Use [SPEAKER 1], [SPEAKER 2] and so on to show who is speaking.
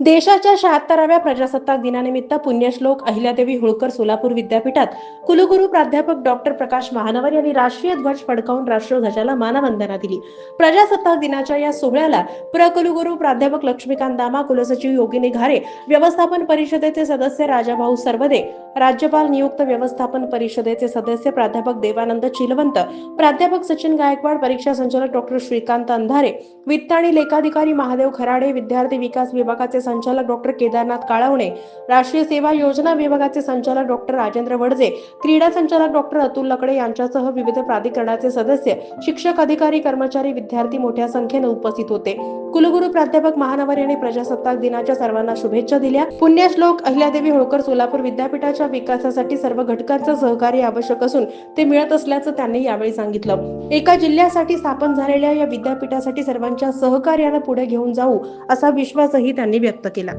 [SPEAKER 1] देशाच्या शहात्तराव्या प्रजासत्ताक दिनानिमित्त पुण्यश्लोक अहिल्यादेवी होळकर सोलापूर विद्यापीठात कुलगुरू प्राध्यापक डॉक्टर प्रकाश महानवर यांनी राष्ट्रीय ध्वज फडकावून राष्ट्रध्वजाला मानवंदना दिली. प्रजासत्ताक दिनाच्या या सोहळ्याला प्रकुलगुरू प्राध्यापक लक्ष्मीकांत दामा कुलसचिव योगिनी घारे व्यवस्थापन परिषदेचे सदस्य राजाभाऊ सर्वदे राज्यपाल नियुक्त व्यवस्थापन परिषदेचे सदस्य प्राध्यापक देवानंद चिलवंत प्राध्यापक सचिन गायकवाड परीक्षा संचालक डॉक्टर श्रीकांत अंधारे वित्त आणि लेखाधिकारी महादेव खराडे विद्यार्थी विकास विभागाचे संचालक डॉक्टर केदारनाथ काळवणे राष्ट्रीय सेवा योजना विभागाचे संचालक डॉक्टर राजेंद्र वडजे क्रीडा संचालक डॉक्टर अतुल लकडे यांच्यासह विविध प्राधिकरणाचे सदस्य शिक्षक अधिकारी कर्मचारी विद्यार्थी मोठ्या संख्येने उपस्थित होते. कुलगुरू प्राध्यापक महानवर यांनी प्रजासत्ताक दिनाच्या सर्वांना शुभेच्छा दिल्या. पुण्यश्लोक अहिल्यादेवी होळकर सोलापूर विद्यापीठाच्या विकासासाठी सर्व घटकांचं सहकार्य आवश्यक असून ते मिळत असल्याचं त्यांनी यावेळी सांगितलं. एका जिल्ह्यासाठी स्थापन झालेल्या या विद्यापीठासाठी सर्वांच्या सहकार्यानं पुढे घेऊन जाऊ असा विश्वासही त्यांनी व्यक्त केला.